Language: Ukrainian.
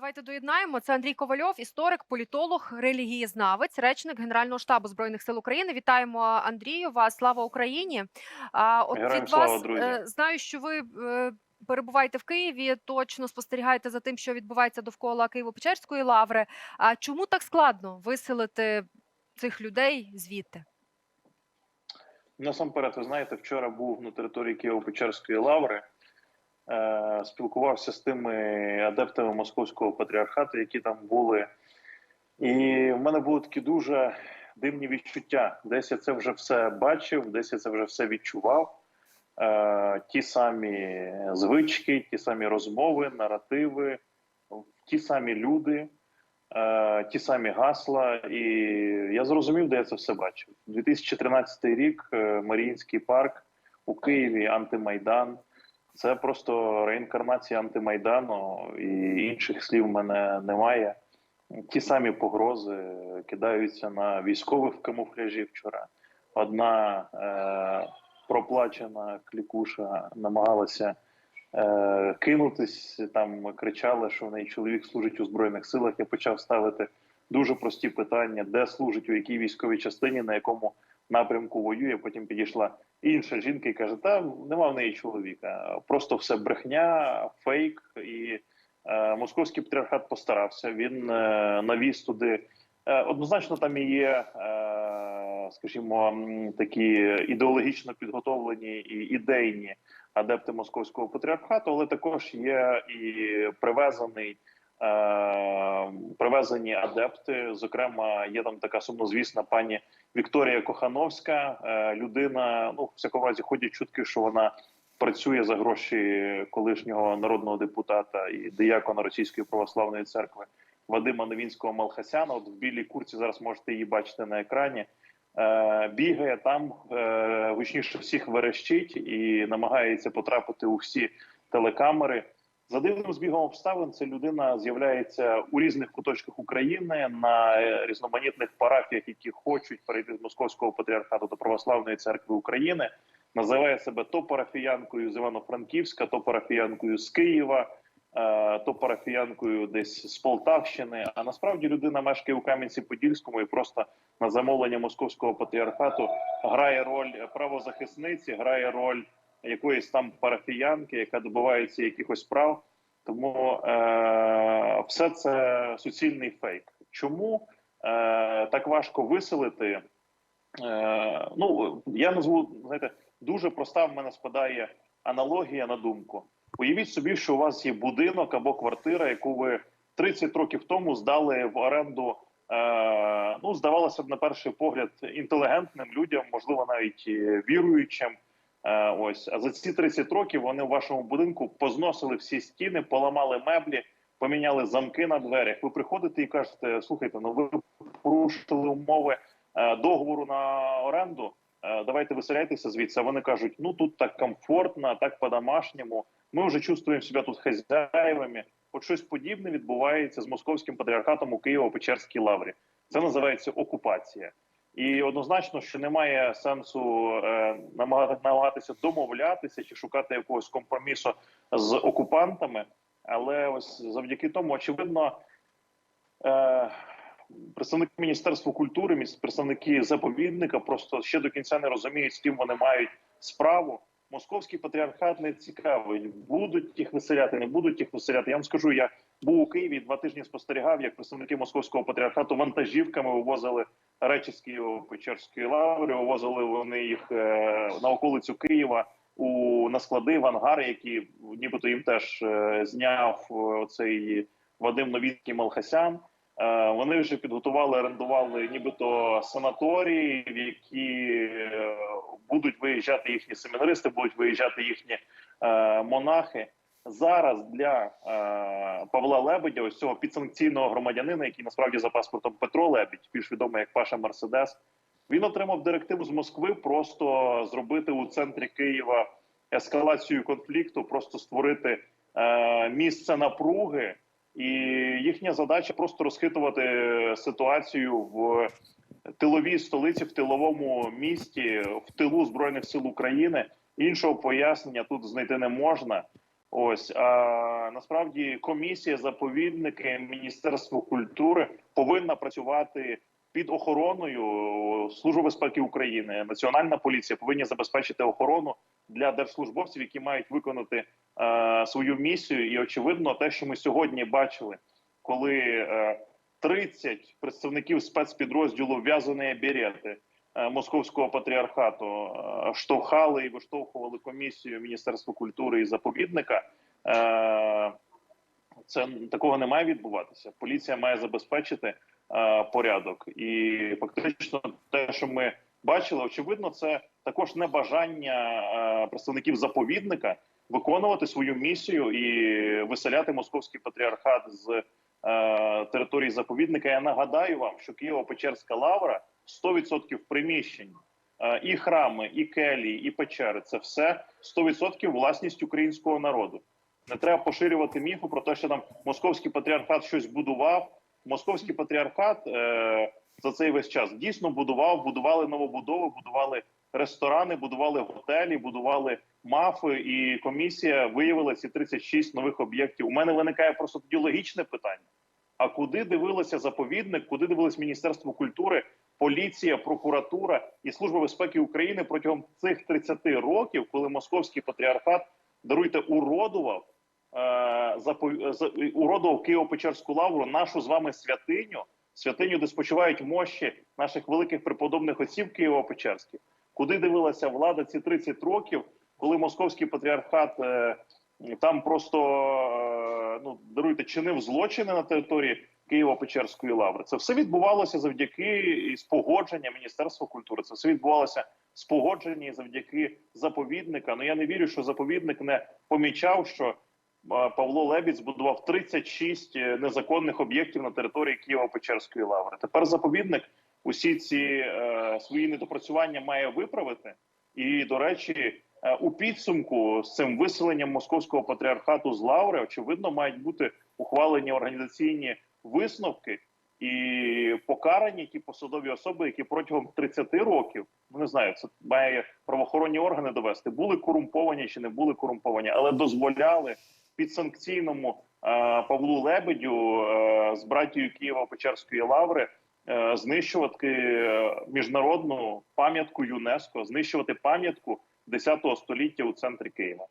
Давайте доєднаємо. Це Андрій Ковальов, історик, політолог, релігієзнавець, речник Генерального штабу збройних сил України. Вітаємо Андрію. Вас слава Україні. А от Героям від слава, вас друзі. е, знаю, що ви е, перебуваєте в Києві. Точно спостерігаєте за тим, що відбувається довкола Києво-Печерської лаври. А чому так складно виселити цих людей звідти? Насамперед, ви знаєте, вчора був на території Києво-Печерської лаври, спілкувався з тими адептами московського патріархату, які там були. І в мене були такі дуже дивні відчуття. Десь я це вже все бачив, десь я це вже все відчував. Е, ті самі звички, ті самі розмови, наративи, ті самі люди. е, ті самі гасла, і я зрозумів, де я це все бачив. 2013 рік, е, Маріїнський парк у Києві, антимайдан. Це просто реінкарнація антимайдану, і інших слів в мене немає. Ті самі погрози кидаються на військових в камуфляжі вчора. Одна е, проплачена клікуша намагалася е, кинутись, там кричали, що в неї чоловік служить у збройних силах. Я почав ставити дуже прості питання, де служить, у якій військовій частині, на якому напрямку воює. Потім підійшла інша жінка і каже: Та нема в неї чоловіка, просто все брехня, фейк. І е, московський патріархат постарався. Він е, навіз туди. Е, однозначно, там є, е, скажімо, такі ідеологічно підготовлені і ідейні адепти московського патріархату, але також є і привезений. е, Привезені адепти, зокрема, є там така сумнозвісна пані Вікторія Кохановська, е, людина. Ну, в всякому разі, ходять чутки, що вона працює за гроші колишнього народного депутата і диякона Російської православної церкви Вадима Новінського Малхасяна. От в білій курці зараз можете її бачити на екрані. Е, бігає там, е, гучніше всіх верещить і намагається потрапити у всі телекамери. За дивним збігом обставин ця людина з'являється у різних куточках України на е, різноманітних парафіях, які хочуть перейти з московського патріархату до православної церкви України. Називає себе то парафіянкою з Івано-Франківська, то парафіянкою з Києва, е, то парафіянкою десь з Полтавщини. А насправді людина мешкає у Кам'янці-Подільському і просто на замовлення московського патріархату грає роль правозахисниці, грає роль якоїсь там парафіянки, яка добивається якихось прав. Тому е, все це суцільний фейк. Чому е, так важко виселити? Е, ну я назву знаєте, дуже проста в мене спадає аналогія на думку. Уявіть собі, що у вас є будинок або квартира, яку ви 30 років тому здали в оренду. Е, ну, здавалося б, на перший погляд, інтелігентним людям, можливо, навіть віруючим. Е, ось, а за ці 30 років вони у вашому будинку позносили всі стіни, поламали меблі, поміняли замки на дверях. Ви приходите і кажете: слухайте, ну ви порушили умови е, договору на оренду. е, Давайте виселяйтеся звідси. Вони кажуть: ну тут так комфортно, так по-домашньому. Ми вже чувствуємо себе тут хазяєвами. От щось подібне відбувається з московським патріархатом у Києво-Печерській лаврі. Це називається окупація. І однозначно, що немає сенсу е, намагати- намагатися домовлятися чи шукати якогось компромісу з окупантами. Але ось завдяки тому, очевидно, е, представники Міністерства культури, представники заповідника просто ще до кінця не розуміють, з ким вони мають справу. Московський патріархат не цікавий. Будуть їх виселяти, не будуть їх виселяти. Я вам скажу, я був у Києві два тижні спостерігав, як представники московського патріархату вантажівками вивозили речі з Києво-Печерської лаври. Вивозили вони їх е, на околицю Києва у на склади в ангари, які нібито їм теж е, зняв е, цей Вадим Новінський Малхасян. Вони вже підготували, орендували нібито санаторії, в які будуть виїжджати їхні семінаристи, будуть виїжджати їхні монахи. Зараз для е, Павла Лебедя, ось цього підсанкційного громадянина, який насправді за паспортом Петро Лебідь, більш відомий як Паша Мерседес, він отримав директиву з Москви просто зробити у центрі Києва ескалацію конфлікту, просто створити е, місце напруги, і їхня задача просто розхитувати ситуацію в тиловій столиці, в тиловому місті, в тилу збройних сил України. Іншого пояснення тут знайти не можна. Ось а насправді комісія, заповідники, Міністерство культури повинна працювати під охороною Служби безпеки України. Національна поліція повинні забезпечити охорону для держслужбовців, які мають виконати е, свою місію. І очевидно, те, що ми сьогодні бачили, коли е, 30 представників спецпідрозділу в'язані берети московського патріархату е, штовхали і виштовхували комісію Міністерства культури і заповідника. Е, Це такого не має відбуватися. Поліція має забезпечити е, порядок, і фактично, те, що ми бачили, очевидно, це також небажання е, представників заповідника виконувати свою місію і виселяти московський патріархат з е, території заповідника. Я нагадаю вам, що Києво-Печерська лавра 100% приміщень. Е, І храми, і келії, і печери це все 100% власність українського народу. Не треба поширювати міфу про те, що там московський патріархат щось будував. Московський патріархат е, за цей весь час дійсно будував, будували новобудови, будували ресторани, будували готелі, будували мафи. І комісія виявила ці 36 нових об'єктів. У мене виникає просто тоді логічне питання: а куди дивилися заповідник, куди дивилось Міністерство культури, поліція, прокуратура і Служба безпеки України протягом цих 30 років, коли московський патріархат даруйте уродував е, уродував Києво-Печерську лавру, нашу з вами святиню, святиню, де спочивають мощі наших великих преподобних отців Києво-Печерських. Куди дивилася влада ці 30 років, коли московський патріархат е, там просто е, ну даруйте чинив злочини на території Києво-Печерської лаври. Це все відбувалося завдяки спогодження Міністерства культури. Це все відбувалося з погодження завдяки заповідника. Ну я не вірю, що заповідник не помічав, що е, Павло Лебідь збудував 36 незаконних об'єктів на території Києво-Печерської лаври. Тепер заповідник усі ці е, свої недопрацювання має виправити. І до речі, е, у підсумку з цим виселенням московського патріархату з лаври очевидно мають бути ухвалені організаційні висновки і покарані ті посадові особи, які протягом 30 років ну не знаю, це має правоохоронні органи довести, були корумповані чи не були корумповані, але дозволяли підсанкційному е, Павлу Лебедю е, з братією Києво-Печерської лаври е, знищувати е, міжнародну пам'ятку ЮНЕСКО, знищувати пам'ятку 10 століття у центрі Києва.